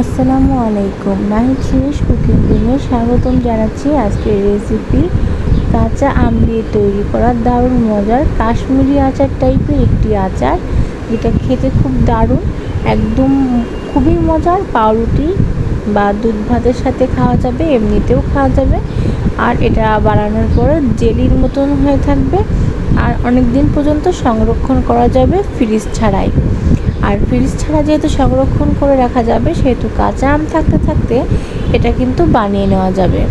আসসালামু আলাইকুম। নাহিদ সুরেশ, কুকিং রুমে স্বাগতম জানাচ্ছি আজকের রেসিপি কাঁচা আম দিয়ে তৈরি করা দারুণ মজার কাশ্মীরি আচার টাইপের একটি আচার। যেটা খেতে খুব দারুণ, একদম খুবই মজার। পাউরুটি বা দুধ ভাতের সাথে খাওয়া যাবে, এমনিতেও খাওয়া যাবে। আর এটা বানানোর পরে জেলির মতন হয়ে থাকবে। আর অনেক দিন পর্যন্ত সংরক্ষণ করা যাবে ফ্রিজ ছাড়াই। আর ফ্রিজ ছাড়া যেহেতু সংরক্ষণ করে রাখা যাবে, সেহেতু কাঁচা আম থাকতে থাকতে এটা কিন্তু বানিয়ে নেওয়া যাবে।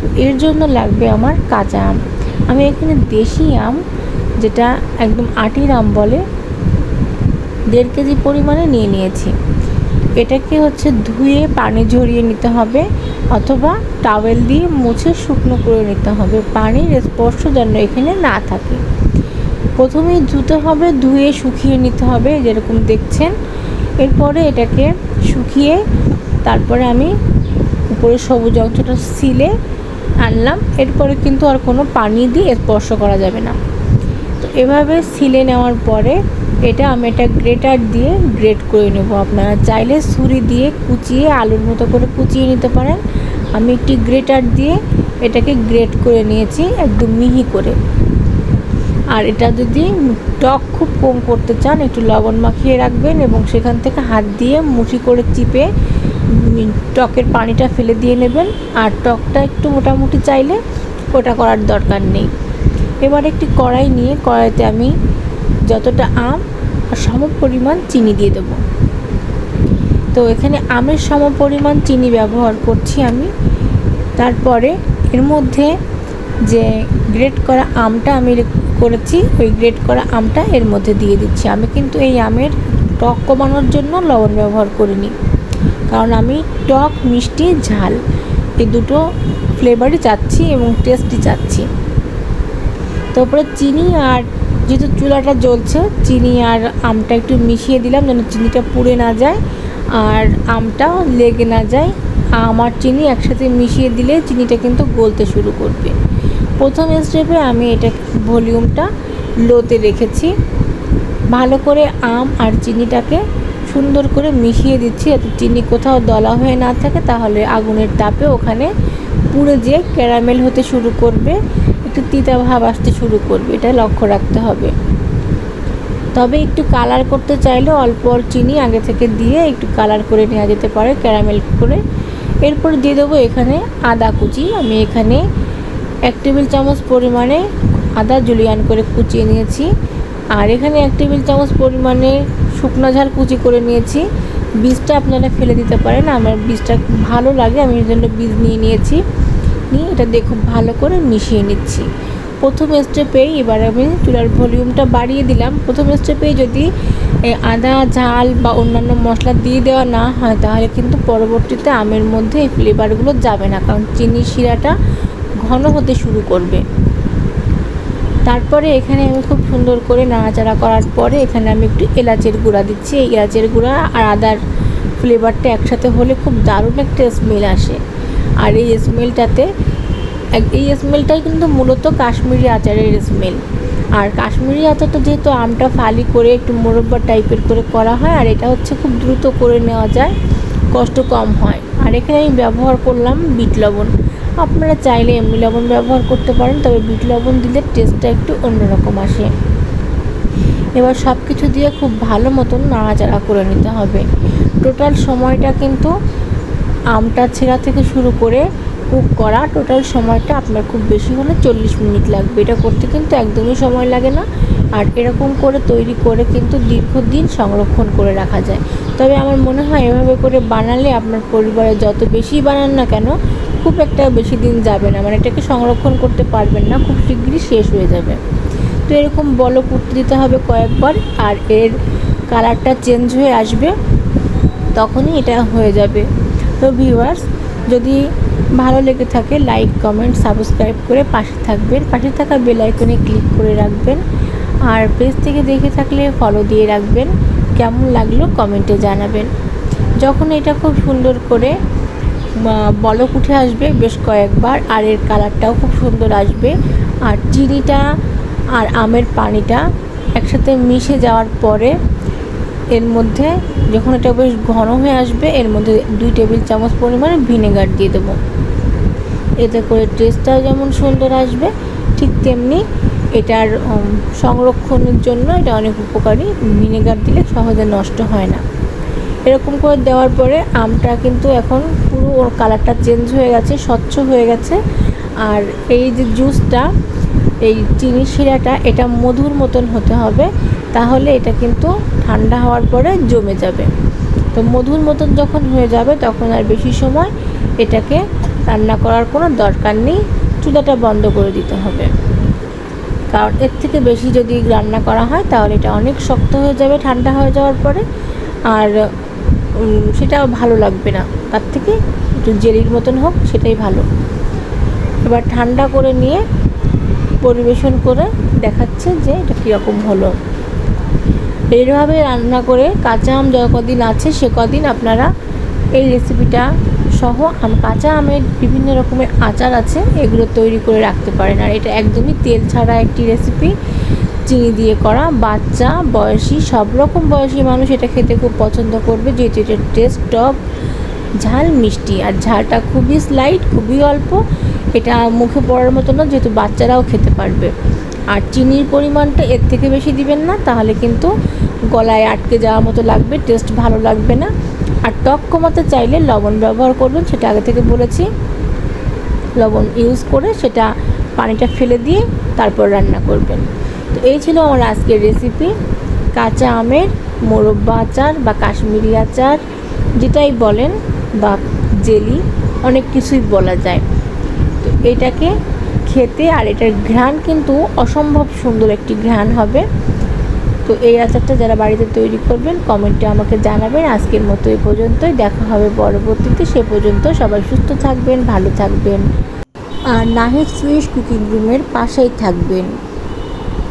তো এর জন্য লাগবে আমার কাঁচা আম। আমি এখানে দেশি আম, যেটা একদম আটির আম বলে, দেড় কেজি পরিমাণে নিয়ে নিয়েছি। এটাকে হচ্ছে ধুয়ে পানি ঝরিয়ে নিতে হবে, অথবা টাওয়েল দিয়ে মুছে শুকনো করে নিতে হবে। পানির স্পর্শ যেন এখানে না থাকে। প্রথমেই ধুতে হবে, ধুয়ে শুকিয়ে নিতে হবে, যেরকম দেখছেন। এরপরে এটাকে শুকিয়ে তারপরে আমি উপরে সবুজ অংশটা সিলে আনলাম। এরপরে কিন্তু আর কোনো পানি দিয়ে স্পর্শ করা যাবে না। তো এভাবে সিলে নেওয়ার পরে এটা আমি এটা গ্রেটার দিয়ে গ্রেট করে নেব। আপনারা চাইলে ছুরি দিয়ে কুচিয়ে, আলুর মতো করে কুচিয়ে নিতে পারেন। আমি একটি গ্রেটার দিয়ে এটাকে গ্রেট করে নিয়েছি, একদম মিহি করে। আর এটা যদি টক খুব কম করতে চান, একটু লবণ মাখিয়ে রাখবেন এবং সেখান থেকে হাত দিয়ে মুঠি করে চিপে টকের পানিটা ফেলে দিয়ে নেবেন। আর টকটা একটু মোটামুটি চাইলে ওটা করার দরকার নেই। এবার একটি কড়াই নিয়ে কড়াইতে আমি যতটা আম আর সম পরিমাণ চিনি দিয়ে দেবো। তো এখানে আমের সম পরিমাণ চিনি ব্যবহার করছি আমি। তারপরে এর মধ্যে যে গ্রেট করা আমটা আমি করেছি, ওই গ্রেট করা আমটা এর মধ্যে দিয়ে দিচ্ছি। আমি কিন্তু এই আমের টক কমানোর জন্য লবণ ব্যবহার করিনি। কারণ আমি টক, মিষ্টি, ঝাল এই দুটো ফ্লেভারই চাচ্ছি এবং টেস্টই চাচ্ছি। তারপরে চিনি আর যেহেতু চুলাটা জ্বলছে, চিনি আর আমটা একটু মিশিয়ে দিলাম যেন চিনিটা পুড়ে না যায় আর আমটা লেগে না যায়। আমার চিনি একসাথে মিশিয়ে দিলে চিনিটা কিন্তু গলতে শুরু করবে। প্রথম স্টেপে আমি এটা ভলিউমটা লোতে রেখেছি। ভালো করে আম আর চিনিটাকে সুন্দর করে মিশিয়ে দিচ্ছি যাতে চিনি কোথাও দলা হয়ে না থাকে, তাহলে আগুনের তাপে ওখানে পুড়ে যেয়ে ক্যারামেল হতে শুরু করবে, একটু তিতা ভাব আসতে শুরু করবে, এটা লক্ষ্য রাখতে হবে। তবে একটু কালার করতে চাইলে অল্প চিনি আগে থেকে দিয়ে একটু কালার করে নেওয়া যেতে পারে, ক্যারামেল করে। এরপর দিয়ে দেবো এখানে আদা কুচি। আমি এখানে এক টেবিল চামচ পরিমাণে আদা জুলিয়ান করে কুচিয়ে নিয়েছি। আর এখানে এক টেবিল চামচ পরিমাণে শুকনো ঝাল কুচি করে নিয়েছি। বীজটা আপনারা ফেলে দিতে পারেন, আমার বীজটা ভালো লাগে, আমি এর জন্য বীজ নিয়ে নিয়েছি। নিয়ে এটা দিয়ে খুব ভালো করে মিশিয়ে নিচ্ছি। প্রথম স্টেপেই এবার আমি চুলার ভলিউমটা বাড়িয়ে দিলাম। প্রথম স্টেপেই যদি আদা, ঝাল বা অন্যান্য মশলা দিয়ে দেওয়া না হয়, তাহলে কিন্তু পরবর্তীতে আমের মধ্যে এই ফ্লেভারগুলো যাবে না। কারণ চিনি শিরাটা ঘন হতে শুরু করবে। তারপরে এখানে আমি খুব সুন্দর করে নাড়াচাড়া করার পরে এখানে আমি একটু এলাচের গুঁড়া দিচ্ছি। এই এলাচের গুঁড়া আর আদার ফ্লেভারটা একসাথে হলে খুব দারুণ একটা স্মেল আসে। আর এই স্মেলটাতে এই স্মেলটাই কিন্তু মূলত কাশ্মীরি আচারের স্মেল। আর কাশ্মীরি আচারটা যেহেতু আমটা ফালি করে একটু মোরব্বা টাইপের করে করা হয়, আর এটা হচ্ছে খুব দ্রুত করে নেওয়া যায়, কষ্ট কম হয়। আর এখানে আমি ব্যবহার করলাম বিট লবণ। আপনারা চাইলে এমনি লবণ ব্যবহার করতে পারেন, তবে বিট লবণ দিলে টেস্টটা একটু অন্যরকম আসে। এবার সব কিছু দিয়ে খুব ভালো মতন নাড়াচাড়া করে নিতে হবে। টোটাল সময়টা কিন্তু আমটা ছেঁড়া থেকে শুরু করে কুক করা টোটাল সময়টা আপনার খুব বেশি হলে চল্লিশ মিনিট লাগবে। এটা করতে কিন্তু একদমই সময় লাগে না। আর এরকম করে তৈরি করে কিন্তু দীর্ঘদিন সংরক্ষণ করে রাখা যায়। তবে আমার মনে হয় এভাবে করে বানালে আপনার পরিবারে যত বেশি বানান না কেন খুব একটা বেশি দিন যাবে না। মানে এটাকে সংরক্ষণ করতে পারবেন না, খুব শীঘ্রই শেষ হয়ে যাবে। তো এরকম বলক উঠতে দিতে হবে কয়েকবার আর এর কালারটা চেঞ্জ হয়ে আসবে, তখনই এটা হয়ে যাবে। তো ভিউয়ার্স, যদি ভালো লেগে থাকে, লাইক, কমেন্ট, সাবস্ক্রাইব করে পাশে থাকবেন। পাশে থাকা বেল আইকনে ক্লিক করে রাখবেন। আর পেজ থেকে দেখে থাকলে ফলো দিয়ে রাখবেন। কেমন লাগল কমেন্টে জানাবেন। যখন এটা খুব সুন্দর করে বলক উঠে আসবে বেশ কয়েকবার, আর এর কালারটাও খুব সুন্দর আসবে। আর চিনিটা আর আমের পানিটা একসাথে মিশে যাওয়ার পরে এর মধ্যে যখন এটা বেশ ঘন হয়ে আসবে, এর মধ্যে দুই টেবিল চামচ পরিমাণে ভিনেগার দিয়ে দেবো। এতে করে টেস্টটাও যেমন সুন্দর আসবে, ঠিক তেমনি এটার সংরক্ষণের জন্য এটা অনেক উপকারী। ভিনেগার দিলে সহজে নষ্ট হয় না। এরকম করে দেওয়ার পরে আমটা কিন্তু এখন পুরো ওর কালারটা চেঞ্জ হয়ে গেছে, স্বচ্ছ হয়ে গেছে। আর এই যে জুসটা এই চিনি শিরাটা, এটা মধুর মতন হতে হবে, তাহলে এটা কিন্তু ঠান্ডা হওয়ার পরে জমে যাবে। তো মধুর মতন যখন হয়ে যাবে, তখন আর বেশি সময় এটাকে রান্না করার কোনো দরকার নেই, চুলাটা বন্ধ করে দিতে হবে। কারণ এর থেকে বেশি যদি রান্না করা হয়, তাহলে এটা অনেক শক্ত হয়ে যাবে, ঠান্ডা হয়ে যাওয়ার পরে। আর সেটা ভালো লাগবে না। তার থেকে একটু জেলির মতন হোক, সেটাই ভালো। এবার ঠান্ডা করে নিয়ে পরিবেশন করে দেখাচ্ছে যে এটা কীরকম হলো। এইভাবে রান্না করে কাঁচা আম যত কদিন আছে, সে কদিন আপনারা এই রেসিপিটা সহ আম, কাঁচা আমের বিভিন্ন রকমের আচার আছে, এগুলো তৈরি করে রাখতে পারেন। আর এটা একদমই তেল ছাড়া একটি রেসিপি চিনি দিয়ে করা, বাচ্চা, বয়সী, সব রকম বয়সী মানুষ এটা খেতে খুব পছন্দ করবে, যেহেতু এটার টেস্ট টক ঝাল মিষ্টি। আর ঝালটা খুবই স্লাইট খুবই অল্প, এটা মুখে পড়ার মতো না, যেহেতু বাচ্চারাও খেতে পারবে। আর চিনির পরিমাণটা এর থেকে বেশি দিবেন না, তাহলে কিন্তু গলায় আটকে যাওয়ার মতো লাগবে টেস্ট ভালো লাগবে না। আর টক কমাতে চাইলে লবণ ব্যবহার করবেন, সেটা আগে থেকে বলেছি। লবণ ইউজ করে সেটা পানিটা ফেলে দিয়ে তারপর রান্না করবেন। তো এই ছিল আমার আজকের রেসিপি কাঁচা আমের, মোরব্বা আচার বা কাশ্মীরি আচার, যেটাই বলেন বা জেলি, অনেক কিছুই বলা যায়। তো এটাকে খেতে আর এটার ঘ্রাণ কিন্তু অসম্ভব সুন্দর একটি ঘ্রাণ হবে। তো এই আচারটা যারা বাড়িতে তৈরি করবেন, কমেন্টে আমাকে জানাবেন। আজকের মতো এই পর্যন্তই। দেখা হবে পরবর্তীতে। সে পর্যন্ত সবাই সুস্থ থাকবেন, ভালো থাকবেন। আর নাহিদ সুইস কুকিং রুমের পাশেই থাকবেন।